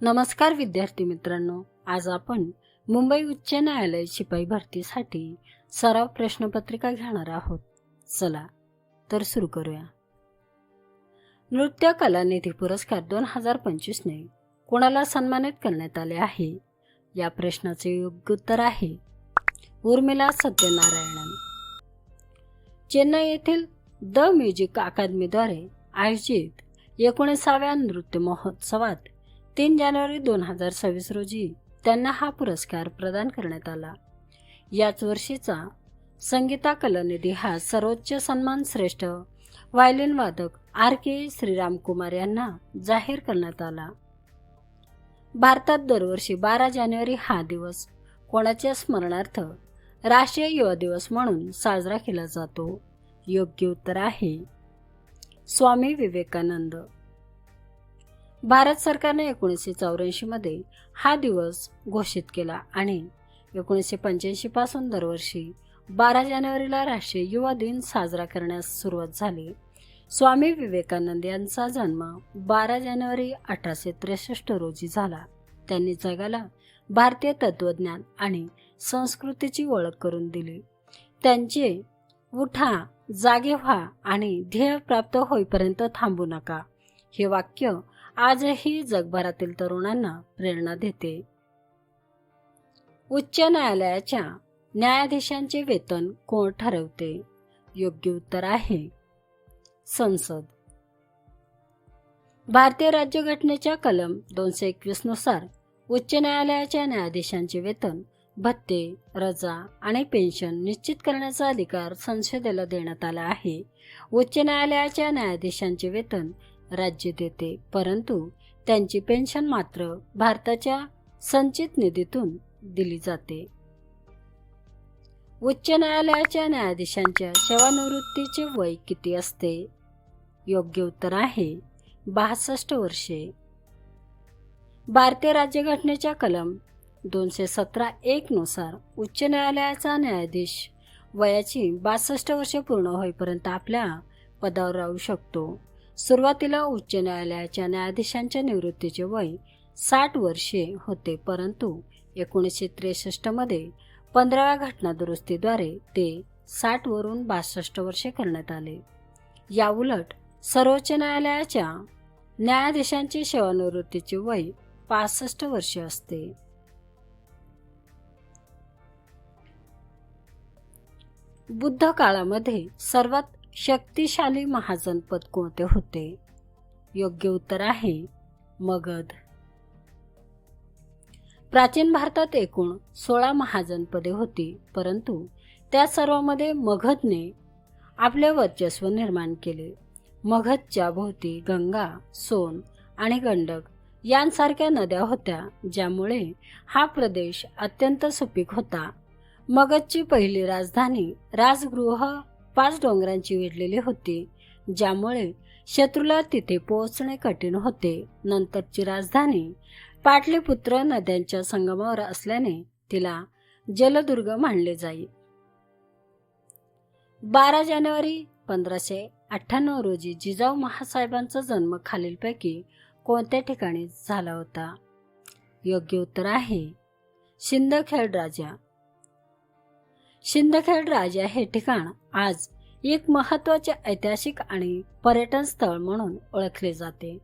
नमस्कार विद्यार्थी मित्रांनो आज आपण मुंबई उच्च न्यायालय शिपाई भरतीसाठी सराव प्रश्नपत्रिका घेणार आहोत. चला तर सुरू करूया. नृत्य कला निधी पुरस्कार दोन हजार पंचवीसने कोणाला सन्मानित करण्यात आले आहे? या प्रश्नाचे योग्य उत्तर आहे उर्मिला सत्यनारायणन. चेन्नई येथील द म्युझिक अकादमीद्वारे आयोजित एकोणीसाव्या नृत्य महोत्सवात तीन जानेवारी दोन हजार सव्वीस रोजी त्यांना हा पुरस्कार प्रदान करण्यात आला. याच वर्षीचा संगीता कलानिधी हा सर्वोच्च सन्मान श्रेष्ठ व्हायलिन वादक आर के श्रीराम कुमार यांना जाहीर करण्यात आला. भारतात दरवर्षी बारा जानेवारी हा दिवस कोणाच्या स्मरणार्थ राष्ट्रीय युवा दिवस म्हणून साजरा केला जातो? योग्य उत्तर आहे. स्वामी विवेकानंद. भारत सरकारने एकोणीसशे चौऱ्याऐंशीमध्ये हा दिवस घोषित केला आणि एकोणीसशे पंच्याऐंशीपासून दरवर्षी बारा जानेवारीला राष्ट्रीय युवा दिन साजरा करण्यास सुरुवात झाली. स्वामी विवेकानंद यांचा जन्म बारा जानेवारी अठराशे त्रेसष्ट रोजी झाला. त्यांनी जगाला भारतीय तत्वज्ञान आणि संस्कृतीची ओळख करून दिली. त्यांचे उठा जागे व्हा आणि ध्येय प्राप्त होईपर्यंत थांबू नका. हे वाक्य आजही जगभरातील तरुणांना प्रेरणा देते. उच्च न्यायालयाच्या न्यायाधीशांचे वेतन कोण ठरवते? योग्य उत्तर आहे संसद. भारतीय राज्यघटनेच्या कलम दोनशे एकवीसनुसार उच्च न्यायालयाच्या न्यायाधीशांचे वेतन भत्ते रजा आणि पेन्शन निश्चित करण्याचा अधिकार संसदेला देण्यात आला आहे. उच्च न्यायालयाच्या न्यायाधीशांचे वेतन राज्य देते. परंतु त्यांची पेन्शन मात्र भारताच्या संचित निधीतून दिली जाते. उच्च न्यायालयाच्या न्यायाधीशांच्या सेवानिवृत्तीचे वय किती असते? योग्य उत्तर आहे बासष्ट वर्षे. भारतीय राज्यघटनेच्या कलम दोनशे सतरा एक नुसार उच्च न्यायालयाचा न्यायाधीश वयाची बासष्ट वर्षे पूर्ण होईपर्यंत आपल्या पदावर राहू शकतो. सुरुवातीला उच्च न्यायालयाच्या न्यायाधीशांच्या निवृत्तीचे वय साठ वर्षे होते परंतु एकोणीसशे त्रेसष्टमध्ये पंधराव्या घटनादुरुस्तीद्वारे ते साठवरून बासष्ट वर्षे करण्यात आले. याउलट सर्वोच्च न्यायालयाच्या न्यायाधीशांची सेवानिवृत्तीचे वय पासष्ट वर्षे असते. बुद्ध काळामध्ये सर्वात शक्तिशाली महाजनपद कोणते होते? योग्य उत्तर आहे मगध. प्राचीन भारतात एकूण सोळा महाजनपदे होती परंतु त्या सर्वांमध्ये मगधने आपले वर्चस्व निर्माण केले. मगधच्या भोवती गंगा सोन आणि गंडक यांसारख्या नद्या होत्या ज्यामुळे हा प्रदेश अत्यंत सुपीक होता. मगधची पहिली राजधानी राजगृह पाच डोंगरांची वेढलेली होती ज्यामुळे शत्रूला तिथे पोहोचणे कठीण होते. नंतरची राजधानी पाटलीपुत्र नद्यांच्या संगमावर असल्याने तिला जलदुर्ग मानले जाई. बारा जानेवारी पंधराशे अठ्ठ्याण्णव रोजी जिजाऊ महासाहेबांचा जन्म खालीलपैकी कोणत्या ठिकाणी झाला होता? योग्य उत्तर आहे शिंदखेड राजा. शिंदखेड राजा हे ठिकाण आज एक महत्त्वाचे ऐतिहासिक आणि पर्यटन स्थळ म्हणून ओळखले जाते.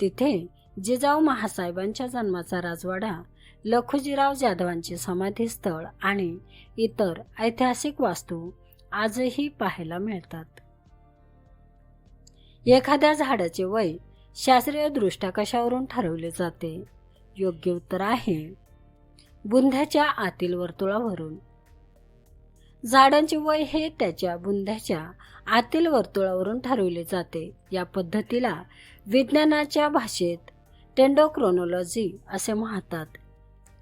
तिथे जिजाऊ महासाहेबांच्या जन्माचा राजवाडा लखुजीराव जाधवांचे समाधी स्थळ आणि इतर ऐतिहासिक वास्तू आजही पाहायला मिळतात. एखाद्या झाडाचे वय शास्त्रीय दृष्ट्या कशावरून ठरवले जाते? योग्य उत्तर आहे बुंध्याच्या आतील वर्तुळावरून. झाडांचे वय हे त्याच्या बुंध्याच्या आतील वर्तुळावरून ठरविले जाते. या पद्धतीला विज्ञानाच्या भाषेत टेंडोक्रोनॉलॉजी असे म्हणतात.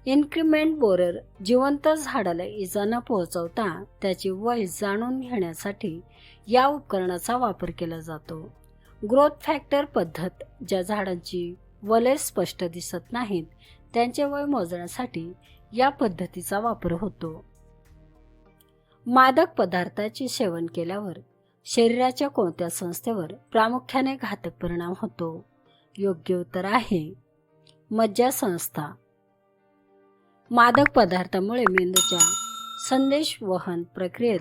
इन्क्रिमेंट बोरर जिवंत झाडाला इजा न पोहोचवता त्याची वय जाणून घेण्यासाठी या उपकरणाचा वापर केला जातो. ग्रोथ फॅक्टर पद्धत ज्या झाडांची वलय स्पष्ट दिसत नाहीत त्यांचे वय मोजण्यासाठी या पद्धतीचा वापर होतो. मादक पदार्थाचे सेवन केल्यावर शरीराच्या कोणत्या संस्थेवर प्रामुख्याने घातक परिणाम होतो? योग्य उत्तर आहे मज्जा संस्था मादक पदार्थामुळे मेंदूच्या संदेश वहन प्रक्रियेत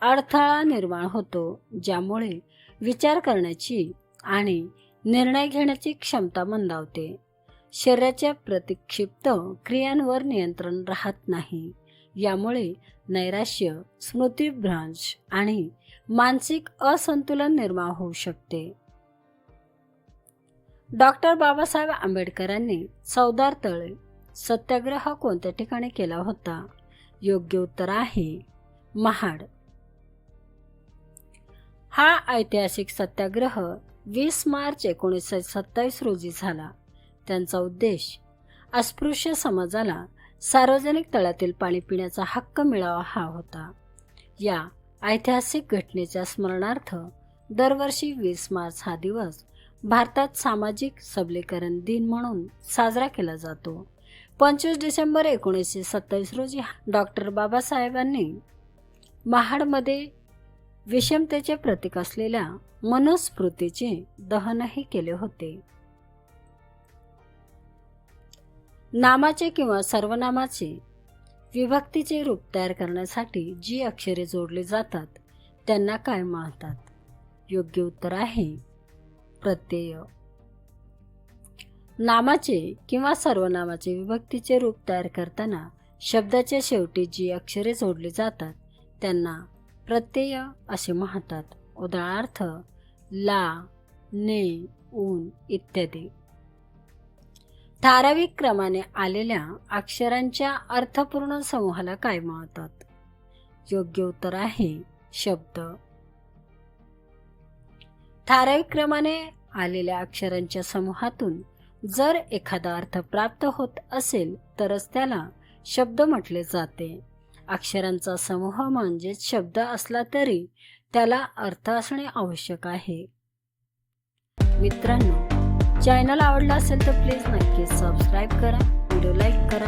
अडथळा निर्माण होतो ज्यामुळे विचार करण्याची आणि निर्णय घेण्याची क्षमता मंदावते. शरीराच्या प्रतिक्षिप्त क्रियांवर नियंत्रण राहत नाही. यामुळे नैराश्य स्मृतिभ्रंश आणि मानसिक असंतुलन निर्माण होऊ शकते. डॉक्टर बाबासाहेब आंबेडकरांनी चौदार तळे सत्याग्रह कोणत्या ठिकाणी केला होता? योग्य उत्तर आहे महाड. हा ऐतिहासिक सत्याग्रह वीस मार्च एकोणीसशे सत्तावीस रोजी झाला. त्यांचा उद्देश अस्पृश्य समाजाला सार्वजनिक तळातील पाणी पिण्याचा हक्क मिळावा हा होता. या ऐतिहासिक घटनेच्या स्मरणार्थ दरवर्षी वीस मार्च हा दिवस भारतात सामाजिक सबलीकरण दिन म्हणून साजरा केला जातो. पंचवीस डिसेंबर एकोणीसशे सत्तावीस रोजी डॉक्टर बाबासाहेबांनी महाडमध्ये विषमतेचे प्रतीक असलेल्या मनुस्मृतीचे दहनही केले होते. नामाचे किंवा सर्वनामाचे विभक्तीचे रूप तयार करण्यासाठी जी अक्षरे जोडली जातात त्यांना काय म्हणतात योग्य उत्तर आहे प्रत्यय. नामाचे किंवा सर्वनामाचे विभक्तीचे रूप तयार करताना शब्दाच्या शेवटी जी अक्षरे जोडली जातात त्यांना प्रत्यय असे म्हणतात. उदाहरणार्थ ला ने ऊन इत्यादी. ठाराविक क्रमाने आलेल्या अक्षरांच्या अर्थपूर्ण समूहाला काय म्हणतात योग्य उत्तर आहे शब्द. ठाराविक क्रमाने आलेल्या अक्षरांच्या समूहातून जर एखादा अर्थ प्राप्त होत असेल तरच त्याला शब्द म्हटले जाते. अक्षरांचा समूह म्हणजेच शब्द असला तरी त्याला अर्थ असणे आवश्यक आहे. मित्रांनो चॅनल आवडला असेल तर प्लीज नक्की सबस्क्राईब करा व्हिडिओ लाईक करा.